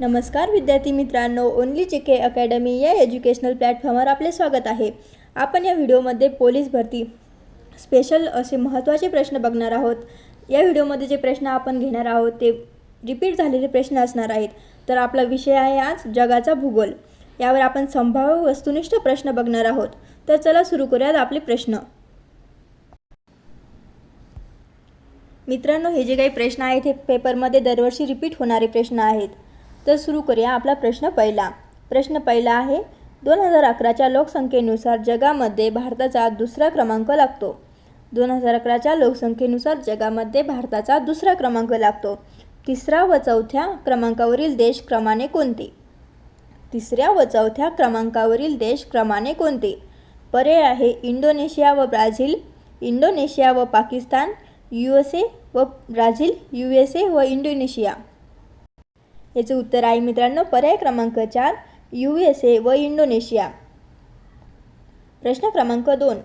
नमस्कार विद्यार्थी मित्रांनो ओनली जे के अकॅडमी या एज्युकेशनल प्लॅटफॉर्मवर आपले स्वागत आहे. आपण या व्हिडिओमध्ये पोलीस भरती स्पेशल असे महत्त्वाचे प्रश्न बघणार आहोत. या व्हिडिओमध्ये जे प्रश्न आपण घेणार आहोत ते रिपीट झालेले प्रश्न असणार आहेत. तर आपला विषय आहे आज जगाचा भूगोल. यावर आपण संभाव्य वस्तुनिष्ठ प्रश्न बघणार आहोत. तर चला सुरू करूयात आपले प्रश्न. मित्रांनो हे जे काही प्रश्न आहेत हे पेपरमध्ये दरवर्षी रिपीट होणारे प्रश्न आहेत. तर सुरू करूया आपला प्रश्न पहिला. प्रश्न पहिला आहे दोन हजार अकराच्या लोकसंख्येनुसार जगामध्ये भारताचा दुसरा क्रमांक लागतो. दोन हजार अकराच्या लोकसंख्येनुसार जगामध्ये भारताचा दुसरा क्रमांक लागतो. तिसरा व चौथ्या क्रमांकावरील देश क्रमाने कोणते? तिसऱ्या व चौथ्या क्रमांकावरील देश क्रमाने कोणते? पर्याय आहे इंडोनेशिया व ब्राझील इंडोनेशिया व पाकिस्तान यू एस ए व ब्राझील यू एस ए व इंडोनेशिया. याचे उत्तर आहे मित्रांनो पर्याय क्रमांक चार यू एस ए व इंडोनेशिया. प्रश्न क्रमांक दोन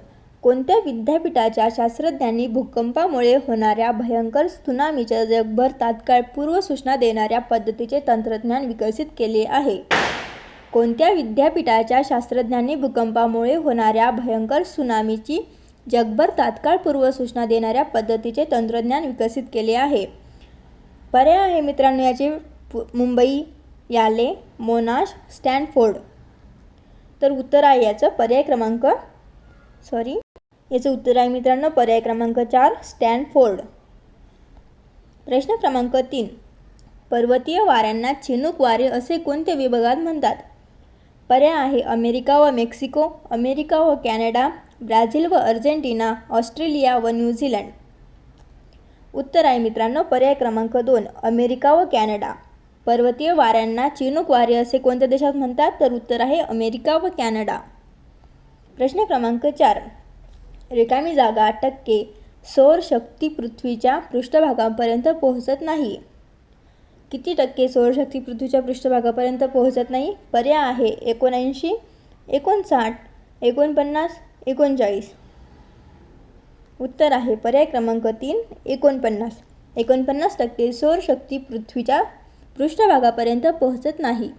कोणत्या विद्यापीठाच्या शास्त्रज्ञांनी भूकंपामुळे होणाऱ्या भयंकर सुनामीच्या जगभर तात्काळ पूर्वसूचना देणाऱ्या पद्धतीचे तंत्रज्ञान विकसित केले आहे? कोणत्या विद्यापीठाच्या शास्त्रज्ञांनी भूकंपामुळे होणाऱ्या भयंकर सुनामीची जगभर तात्काळ पूर्वसूचना देणाऱ्या पद्धतीचे तंत्रज्ञान विकसित केले आहे? पर्याय आहे मित्रांनो याचे पु- मुंबई याले मोनाश स्टॅनफोर्ड. तर उत्तर आहे याचं पर्याय क्रमांक सॉरी याचं उत्तर आहे मित्रांनो पर्याय क्रमांक चार स्टॅनफोर्ड. प्रश्न क्रमांक तीन पर्वतीय वाऱ्यांना चिनूक वारे असे कोणत्या विभागात म्हणतात? पर्याय आहे अमेरिका व मेक्सिको अमेरिका व कॅनडा ब्राझील व अर्जेंटिना ऑस्ट्रेलिया व न्यूझीलंड उत्तर आहे मित्रांनो पर्याय क्रमांक दोन अमेरिका व कॅनडा. पर्वतीय वाऱ्यांना चिनूक वारे असे कोणत्या देशात म्हणतात? तर उत्तर आहे अमेरिका व कॅनडा. प्रश्न क्रमांक चार. रिकामी जागा टक्के सौर शक्ती पृथ्वीच्या पृष्ठभागापर्यंत पोहोचत नाही. किती टक्के सौरशक्ती पृथ्वीच्या पृष्ठभागापर्यंत पोहोचत नाही? पर्याय आहे एकोणऐंशी एकोणसाठ एकोणपन्नास एकोणचाळीस. उत्तर आहे पर्याय क्रमांक तीन एकोणपन्नास. एकोणपन्नास टक्के सौरशक्ती पृथ्वीच्या पृष्ठभागापर्यंत पोहोचत नाही.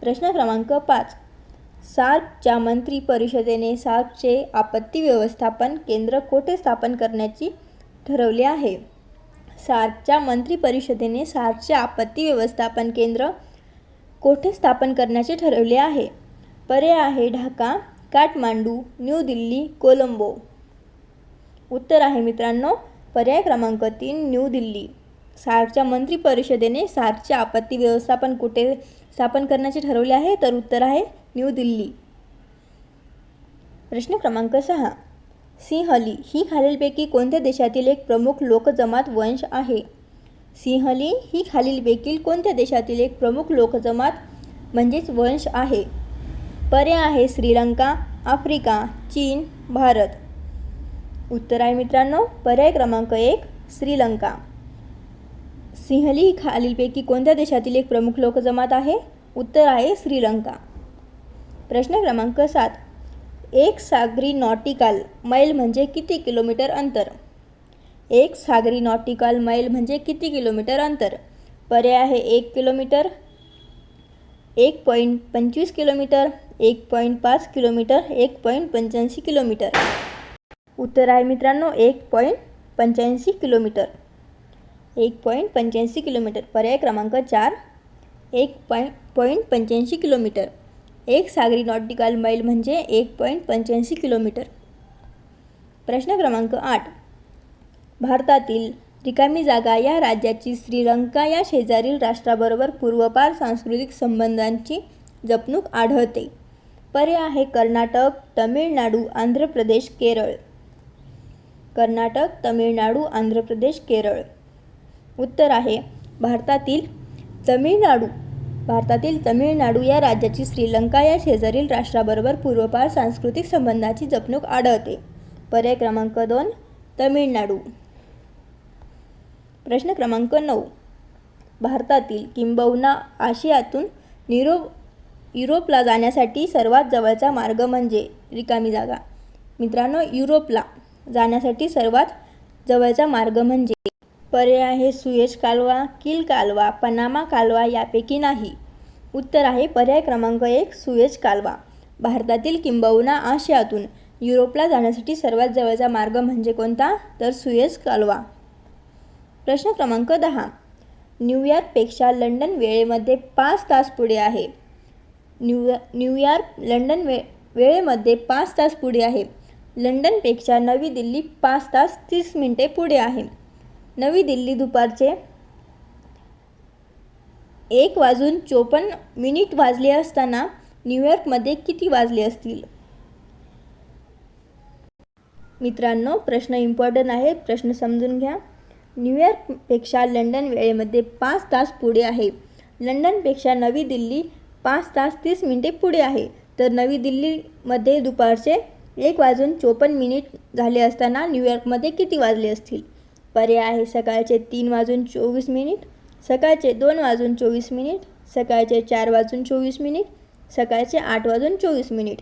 प्रश्न क्रमांक पाच. सार्कच्या मंत्री परिषदेने सार्कचे आपत्ती व्यवस्थापन केंद्र कोठे स्थापन करण्याची ठरवले आहे? सार्कच्या मंत्री परिषदेने सार्कचे आपत्ती व्यवस्थापन केंद्र कोठे स्थापन करण्याचे ठरवले आहे? पर्याय आहे ढाका काठमांडू न्यू दिल्ली कोलंबो. उत्तर आहे मित्रांनो पर्याय क्रमांक तीन न्यू दिल्ली. सार्कच्या मंत्री परिषदेने सार्कचे आपत्ती व्यवस्थापन कुठे स्थापन करण्याचे ठरवले आहे तर उत्तर आहे न्यू दिल्ली. प्रश्न क्रमांक सहा. सिंहली ही खालीलपैकी कोणत्या देशातील एक प्रमुख लोकजमात वंश आहे? सिंहली ही खालीलपैकी कोणत्या देशातील एक प्रमुख लोकजमात म्हणजेच वंश आहे? पर्याय आहे श्रीलंका आफ्रिका चीन भारत. उत्तर आहे मित्रांनो पर्याय क्रमांक एक श्रीलंका. सिंहली ही खालीलपैकी कोणत्या देशातील एक प्रमुख लोकजमात आहे? उत्तर आहे श्रीलंका. प्रश्न क्रमांक सात. एक सागरी नॉटिकल मैल म्हणजे किती किलोमीटर अंतर? एक सागरी नॉटिकल मैल म्हणजे किती किलोमीटर अंतर? पर्याय आहे एक किलोमीटर. एक पॉईंट पंचवीस किलोमीटर. एक पॉईंट पाच किलोमीटर. एक पॉईंट पंच्याऐंशी किलोमीटर. उत्तर आहे मित्रांनो एक पॉईंट पंच्याऐंशी किलोमीटर. एक पॉईंट पंच्याऐंशी किलोमीटर. पर्याय क्रमांक चार एक पॉई पॉईंट पंच्याऐंशी किलोमीटर. एक सागरी नॉटिकल मैल म्हणजे एक पॉईंट पंच्याऐंशी किलोमीटर. प्रश्न क्रमांक आठ. भारतातील रिकामी जागा या राज्याची श्रीलंका या शेजारील राष्ट्राबरोबर पूर्वपार सांस्कृतिक संबंधांची जपणूक आढळते. पर्याय आहे कर्नाटक तमिळनाडू आंध्र प्रदेश केरळ. कर्नाटक तमिळनाडू आंध्र प्रदेश केरळ. उत्तर आहे. भारतातील तमिळनाडू भारतातील तमिळनाडू या राज्याची श्रीलंका या शेजारील राष्ट्राबरोबर पूर्वपार सांस्कृतिक संबंधाची जपणूक आढळते. पर्याय क्रमांक दोन तमिळनाडू. प्रश्न क्रमांक नऊ भारतातील किंबहुना आशियातून निरो युरोपला जाण्यासाठी सर्वात जवळचा मार्ग म्हणजे रिकामी जागा. मित्रांनो युरोपला जाण्यासाठी सर्वात जवळचा मार्ग म्हणजे पर्याय आहे सुएज कालवा किल कालवा पनामा कालवा यापैकी नाही. उत्तर आहे पर्याय क्रमांक एक सुएज कालवा. भारतातील किंबहुना आशियातून युरोपला जाण्यासाठी सर्वात जवळचा मार्ग म्हणजे कोणता? तर सुएज कालवा. प्रश्न क्रमांक दहा. न्यूयॉर्कपेक्षा लंडन वेळेमध्ये पाच तास पुढे आहे. न्यू न्यूयॉर्क लंडन वे वेळेमध्ये पाच तास पुढे आहे. लंडनपेक्षा नवी दिल्ली पाच तास तीस मिनिटे पुढे आहे. नवी दिल्ली दुपारचे एक वाजून चोपन्न मिनिट वाजले असताना न्यूयॉर्कमध्ये किती वाजले असतील? मित्रांनो प्रश्न इम्पॉर्टंट आहे. प्रश्न समजून घ्या. न्यूयॉर्कपेक्षा लंडन वेळेमध्ये पाच तास पुढे आहे. लंडनपेक्षा नवी दिल्ली पाच तास तीस मिनिटे पुढे आहे. तर नवी दिल्लीमध्ये दुपारचे एक वाजून चोपन्न मिनिट झाले असताना न्यूयॉर्कमध्ये किती वाजले असतील? पर्याय आहे सकाळचे तीन वाजून चोवीस मिनिट सकाळचे दोन वाजून चोवीस मिनिट सकाळचे चार वाजून चोवीस मिनिट सकाळचे आठ वाजून चोवीस मिनिट.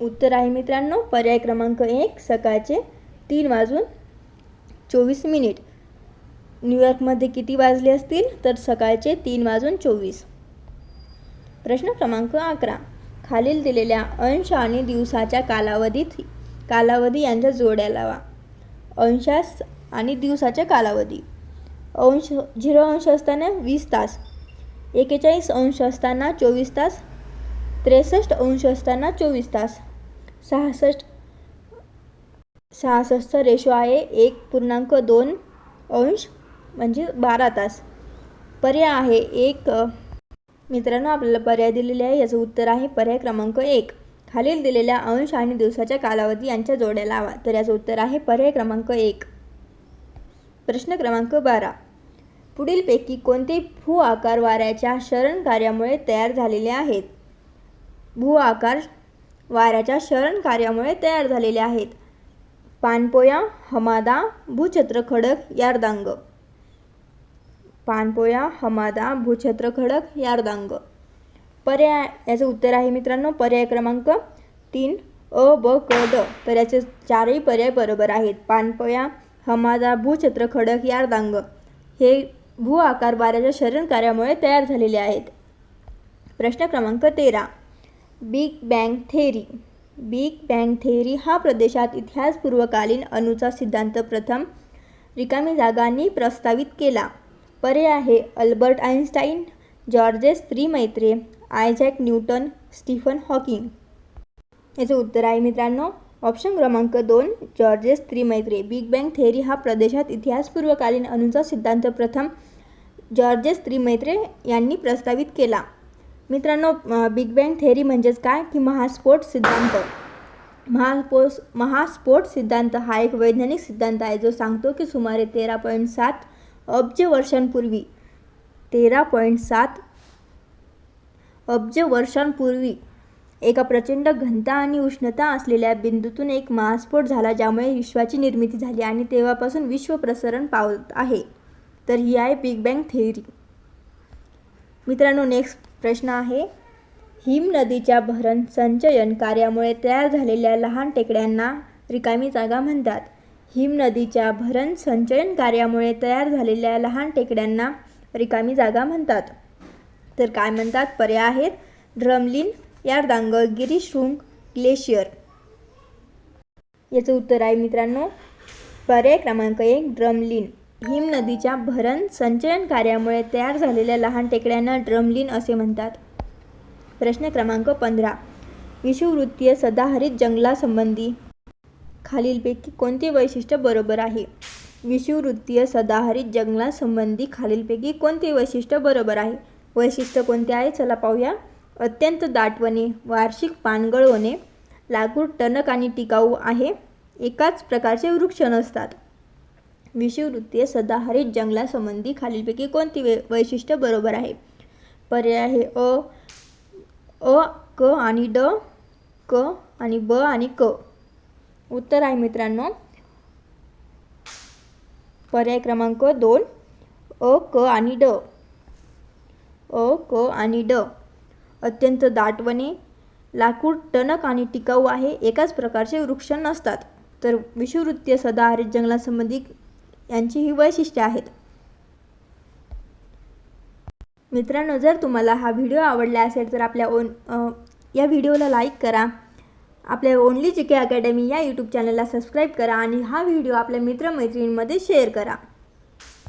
उत्तर आहे मित्रांनो पर्याय क्रमांक एक सकाळचे तीन वाजून चोवीस मिनिट. न्यूयॉर्कमध्ये किती वाजले असतील? तर सकाळचे तीन वाजून चोवीस. प्रश्न क्रमांक अकरा. खालील दिलेल्या अंश आणि दिवसाच्या कालावधीत कालावधी यांच्या जोड्या लावा. अंशास आणि दिवसाच्या कालावधी. अंश झिरो अंश असताना वीस तास एकेचाळीस अंश असताना चोवीस तास त्रेसष्ट अंश असताना चोवीस तास. सहासष्ट सहासष्टचा रेशो आहे एक पूर्णांक दोन अंश म्हणजे बारा तास. पर्याय आहे एक मित्रांनो आपल्याला पर्याय दिलेले आहे याचं उत्तर आहे पर्याय क्रमांक एक. खालील दिलेल्या अंश आणि दिवसाच्या कालावधी यांच्या जोड्या लावा. तर याचं उत्तर आहे पर्याय क्रमांक एक. प्रश्न क्रमांक बारा. पुढीलपैकी कोणते भू आकार वाऱ्याच्या शरण कार्यामुळे तयार झालेले आहेत? भू आकार वाऱ्याच्या शरण कार्यामुळे तयार झालेले आहेत. पानपोया हमादा भूछत्र खडक यार्दांग. पानपोया हमादा भूछत्र खडक यार्दांग. पर्याय याचं उत्तर आहे मित्रांनो पर्याय क्रमांक तीन अ ब क ड. तर याचे चारही पर्याय बरोबर आहेत. पानपोया हमादा भूछत्र खडक यार्दांग. हे भू आकार वाऱ्याच्या शरण कार्यामुळे तयार झालेले आहेत. प्रश्न क्रमांक तेरा. Big Bang theory. Big Bang theory हा प्रदेशात इतिहासपूर्वकालीन अणूचा सिद्धांत प्रथम रिकामी जागांनी प्रस्तावित केला. पर्याय आहे Albert Einstein Georges Lemaitre Isaac Newton Stephen Hawking. याचं उत्तर आहे मित्रांनो ऑप्शन क्रमांक दोन Georges Lemaitre. Big Bang theory हा प्रदेशात इतिहासपूर्वकालीन अणूचा सिद्धांत प्रथम जॉर्जेस त्रिमैत्रे यांनी प्रस्तावित केला. मित्रांनो बिग बँग थेअरी म्हणजेच काय? की महास्फोट सिद्धांत. महास्फोट महास्फोट सिद्धांत हा एक वैज्ञानिक सिद्धांत आहे जो सांगतो की सुमारे तेरा पॉईंट सात अब्ज वर्षांपूर्वी तेरा पॉईंट सात अब्ज वर्षांपूर्वी एका प्रचंड घनता आणि उष्णता असलेल्या बिंदूतून एक महास्फोट झाला ज्यामुळे विश्वाची निर्मिती झाली आणि तेव्हापासून विश्व प्रसरण पावत आहे. तर ही आहे बिग बँग थेअरी. मित्रांनो नेक्स्ट प्रश्न आहे. हिम नदीच्या भरण संचयन कार्यामुळे तयार झालेल्या लहान टेकड्यांना रिकामी जागा म्हणतात. हिम नदीच्या भरण संचयन कार्यामुळे तयार झालेल्या लहान टेकड्यांना रिकामी जागा म्हणतात. तर काय म्हणतात? पर्याय आहेत. ड्रमलिन यार्दांग गिरीशृंग ग्लेशियर. याचं उत्तर आहे मित्रांनो पर्याय क्रमांक एक ड्रमलिन. हिम नदीच्या भरण संचयन कार्यामुळे तयार झालेल्या लहान टेकड्यांना ड्रमलिन असे म्हणतात. प्रश्न क्रमांक पंधरा. विषुववृत्तीय सदाहरित जंगलासंबंधी खालीलपैकी कोणते वैशिष्ट्य बरोबर आहे? विषुववृत्तीय सदाहरित जंगलासंबंधी खालीलपैकी कोणते वैशिष्ट्य बरोबर आहे? वैशिष्ट्य कोणते आहे? चला पाहूया. अत्यंत दाटवणे वार्षिक पानगळ होणे लाकूड टणक आणि टिकाऊ आहे. एकाच प्रकारचे वृक्ष नसतात. विषुववृत्तीय सदाहरित जंगलासंबंधी खालीलपैकी कोणती वे वैशिष्ट्य बरोबर आहे? पर्याय आहे अ अ क आणि ड क आणि ब आणि क. उत्तर आहे मित्रांनो. पर्याय क्रमांक दोन अ क आणि ड. अ क आणि ड. अत्यंत दाटवणे लाकूड टणक आणि टिकाऊ आहे. एकाच प्रकारचे वृक्ष नसतात तर विषुववृत्तीय सदाहरित जंगलासंबंधी यांची ही वैशिष्ट्ये आहेत. मित्रांनो जर तुम्हाला हा व्हिडिओ आवडला असेल तर आपल्या ओन या व्हिडिओला लाईक करा. आपल्या ओनली जी के अकॅडमी या यूट्यूब चॅनलला सबस्क्राईब करा आणि हा व्हिडिओ आपल्या मित्रमैत्रिणींमध्ये शेअर करा.